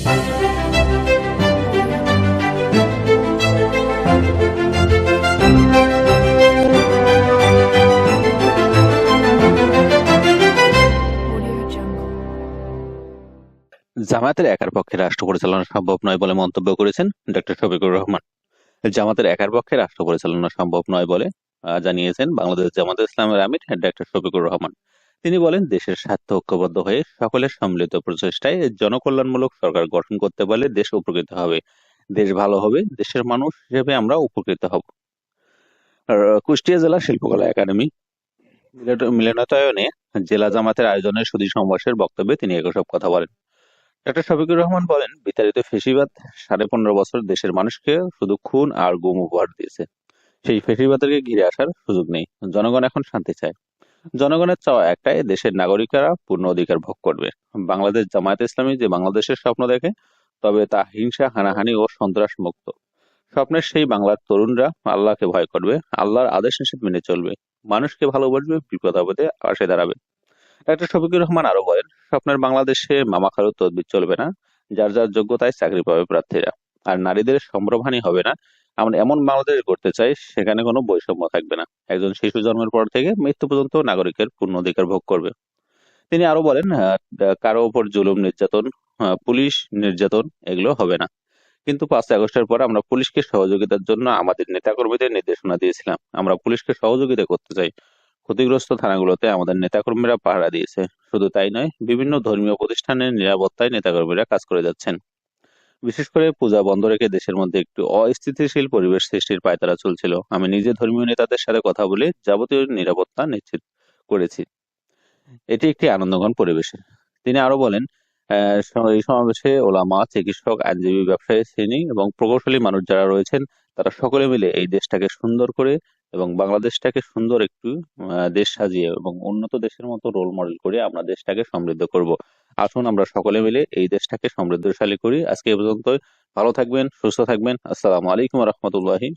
জামায়াতের একার পক্ষে রাষ্ট্র পরিচালনা সম্ভব নয় বলে মন্তব্য করেছেন ডক্টর শফিকুর রহমান। জামাতের একার পক্ষে রাষ্ট্র পরিচালনা সম্ভব নয় বলে জানিয়েছেন বাংলাদেশ জামাত ইসলামের আমির ডক্টর শফিকুর রহমান। তিনি বলেন, দেশের স্বার্থ ঐক্যবদ্ধ হয়ে সকলের সম্মিলিত প্রচেষ্টায় জনকল্যাণমূলক সরকার গঠন করতে পারলে দেশ উপকৃত হবে। দেশ ভালো হবে, দেশের মানুষ হিসেবে আমরা উপকৃত হব। কুষ্টিয়া জেলা শিল্পকলা একাডেমি মিলন- মিলনায়তনে জেলা জামাতের আয়োজনে সুদী সমাবেশের বক্তব্যে তিনি একসব কথা বলেন। ডক্টর শফিকুর রহমান বলেন, বিতাড়িত ফেসিবাদ সাড়ে পনেরো বছর দেশের মানুষকে শুধু খুন আর গুম উপহার দিয়েছে। সেই ফেসিবাদকে ঘিরে আসার সুযোগ নেই। জনগণ এখন শান্তি চায়। জনগণের চাওয়া একটাই, দেশের নাগরিকেরা পূর্ণ অধিকার ভোগ করবে। বাংলাদেশ জামায়াত ইসলামী যে বাংলাদেশের স্বপ্ন দেখে, তবে তা হিংসা, হানাহানি ও সন্ত্রাস মুক্ত স্বপ্নের সেই বাংলার তরুণরা আল্লাহকে ভয় করবে, আল্লাহর আদেশ নিষেধ মেনে চলবে। মানুষকে ভালোবাসবে বিপদ আপদে পাশে দাঁড়াবে। ডাক্তার শফিকুর রহমান আরও বলেন, স্বপ্নের বাংলাদেশে মামা খালুর তদবির চলবে না, যার যার যোগ্যতায় চাকরি পাবে প্রার্থীরা। আর নারীদের সম্ভ্রমহানি হবে না। আমরা এমন বাংলাদেশ গড়তে চাই, সেখানে কোনো বৈষম্য থাকবে না। একজন শিশু জন্মের পর থেকে মৃত্যু পর্যন্ত নাগরিকের পূর্ণ অধিকার ভোগ করবে। তিনি আরও বলেন কারও ওপর জুলুম, নির্যাতন পুলিশ নির্যাতন এগুলো হবে না। কিন্তু পাঁচই আগস্টের পর আমরা পুলিশকে সহযোগিতার জন্য আমাদের নেতাকর্মীদের নির্দেশনা দিয়েছিলাম। আমরা পুলিশকে সহযোগিতা করতে চাই। ক্ষতিগ্রস্ত থানাগুলোতে আমাদের নেতাকর্মীরা পাহারা দিয়েছে। শুধু তাই নয়, বিভিন্ন ধর্মীয় প্রতিষ্ঠানের নিরাপত্তায় নেতাকর্মীরা কাজ করে যাচ্ছেন। বিশেষ করে পূজা বন্ধ রেখে দেশের মধ্যে একটু অস্থিতিশীল পরিবেশ সৃষ্টির পায়তারা চলছিল। আমি নিজে ধর্মীয় নেতাদের সাথে কথা বলে যাবতীয় নিরাপত্তা নিশ্চিত করেছি। এটি একটি আনন্দঘন পরিবেশে। তিনি আরও বলেন এই সমাবেশে ওলামা, চিকিৎসক, আইনজীবী, ব্যবসায়ী, শ্রেণি এবং প্রকৌশলী মানুষ যারা রয়েছেন তারা সকলে মিলে এই দেশটাকে সুন্দর করে এবং বাংলাদেশটাকে সুন্দর একটু দেশ সাজিয়ে এবং উন্নত দেশের মতো রোল মডেল করে আমরা দেশটাকে সমৃদ্ধ করব। আসুন আমরা সকলে মিলে এই দেশটাকে সমৃদ্ধশালী করি। আজকে এ পর্যন্ত ভালো থাকবেন, সুস্থ থাকবেন। আসসালামু আলাইকুম রহমতুল্লাহি